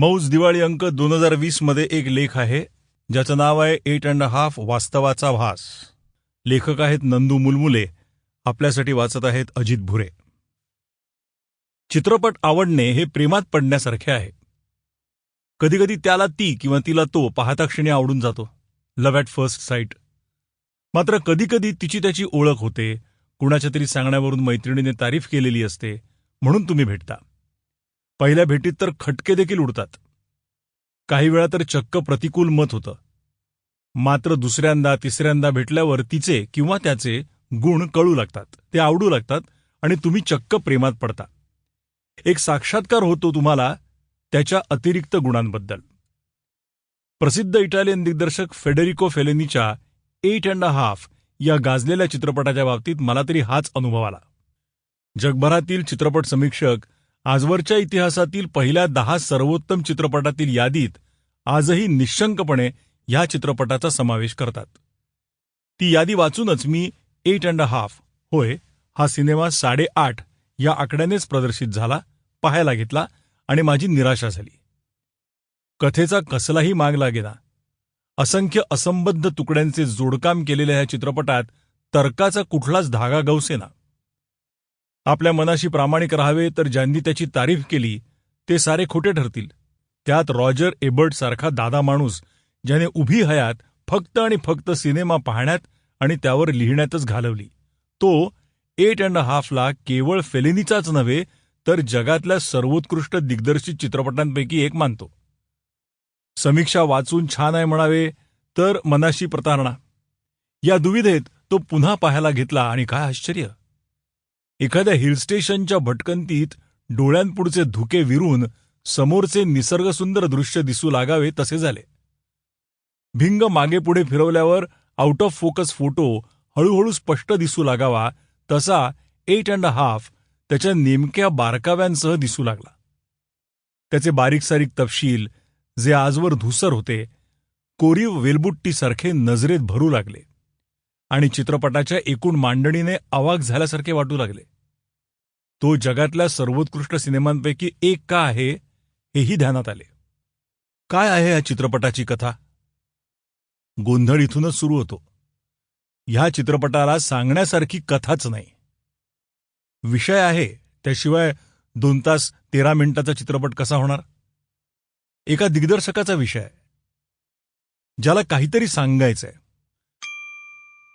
मौज दिवाळी अंक दोन हजार वीसमध्ये एक लेख आहे ज्याचं नाव आहे एट अँड हाफ वास्तवाचा भास. लेखक आहेत नंदू मुलमुले आपल्यासाठी वाचत आहेत अजित भुरे. चित्रपट आवडणे हे प्रेमात पडण्यासारखे आहे. कधीकधी त्याला ती किंवा तिला तो पाहता क्षणी आवडून जातो. लव्ह ॲट फर्स्ट साईट मात्र कधीकधी तिची त्याची ओळख होते कुणाच्या तरी सांगण्यावरून मैत्रिणीने तारीफ केलेली असते म्हणून तुम्ही भेटता. पहिल्या भेटीत तर खटके देखील उडतात. काही वेळा तर चक्क प्रतिकूल मत होतं. मात्र दुसऱ्यांदा तिसऱ्यांदा भेटल्यावर तिचे किंवा त्याचे गुण कळू लागतात. ते आवडू लागतात आणि तुम्ही चक्क प्रेमात पडता. एक साक्षात्कार होतो तुम्हाला त्याच्या अतिरिक्त गुणांबद्दल. प्रसिद्ध इटालियन दिग्दर्शक फेडेरिको फेलेनीच्या एट अँड हाफ या गाजलेल्या चित्रपटाच्या बाबतीत मला तरी हाच अनुभव आला. जगभरातील चित्रपट समीक्षक आजवरच्या इतिहासातील पहिल्या दहा सर्वोत्तम चित्रपटातील यादीत आजही निशंकपणे ह्या चित्रपटाचा समावेश करतात. ती यादी वाचूनच मी एट अँड हाफ होय हा सिनेमा साडेआठ या आकड्यानेच प्रदर्शित झाला पाहायला घेतला आणि माझी निराशा झाली. कथेचा कसलाही माग लागेना. असंख्य असंबद्ध तुकड्यांचे जोडकाम केलेल्या ह्या चित्रपटात तर्काचा कुठलाच धागा गवसेना. आपल्या मनाशी प्रामाणिक राहावे तर ज्यांनी त्याची तारीफ केली ते सारे खोटे ठरतील. त्यात रॉजर एबर्ट सारखा दादा माणूस ज्याने उभी हयात फक्त आणि फक्त सिनेमा पाहण्यात आणि त्यावर लिहिण्यातच घालवली. तो एट अँड हाफला केवळ फेलिनीचाच नव्हे तर जगातल्या सर्वोत्कृष्ट दिग्दर्शित चित्रपटांपैकी एक मानतो. समीक्षा वाचून छान आहे म्हणावे तर मनाशी प्रतारणा. या दुविधेत तो पुन्हा पाहायला घेतला आणि काय आश्चर्य! एखाद्या हिलस्टेशनच्या भटकंतीत डोळ्यांपुढचे धुके विरून समोरचे निसर्गसुंदर दृश्य दिसू लागावे तसे झाले. भिंग मागेपुढे फिरवल्यावर आउट ऑफ फोकस फोटो हळूहळू स्पष्ट दिसू लागावा तसा एट अँड हाफ त्याच्या नेमक्या बारकाव्यांसह दिसू लागला. त्याचे बारीक सारीक तपशील जे आजवर धुसर होते कोरीव वेलबुट्टीसारखे नजरेत भरू लागले. आणि चित्रपटाच्या एकूण मांडणीने अवाक झाल्यासारखे वाटू लागले. तो जगातल्या सर्वोत्कृष्ट सिनेमांपैकी एक का आहे हेही ध्यानात आले. काय आहे या चित्रपटाची कथा? गोंधळ इथूनच सुरू होतो. ह्या चित्रपटाला सांगण्यासारखी कथाच नाही. विषय आहे त्याशिवाय दोन तास तेरा मिनिटाचा चित्रपट कसा होणार? एका दिग्दर्शकाचा विषय. ज्याला काहीतरी सांगायचंय.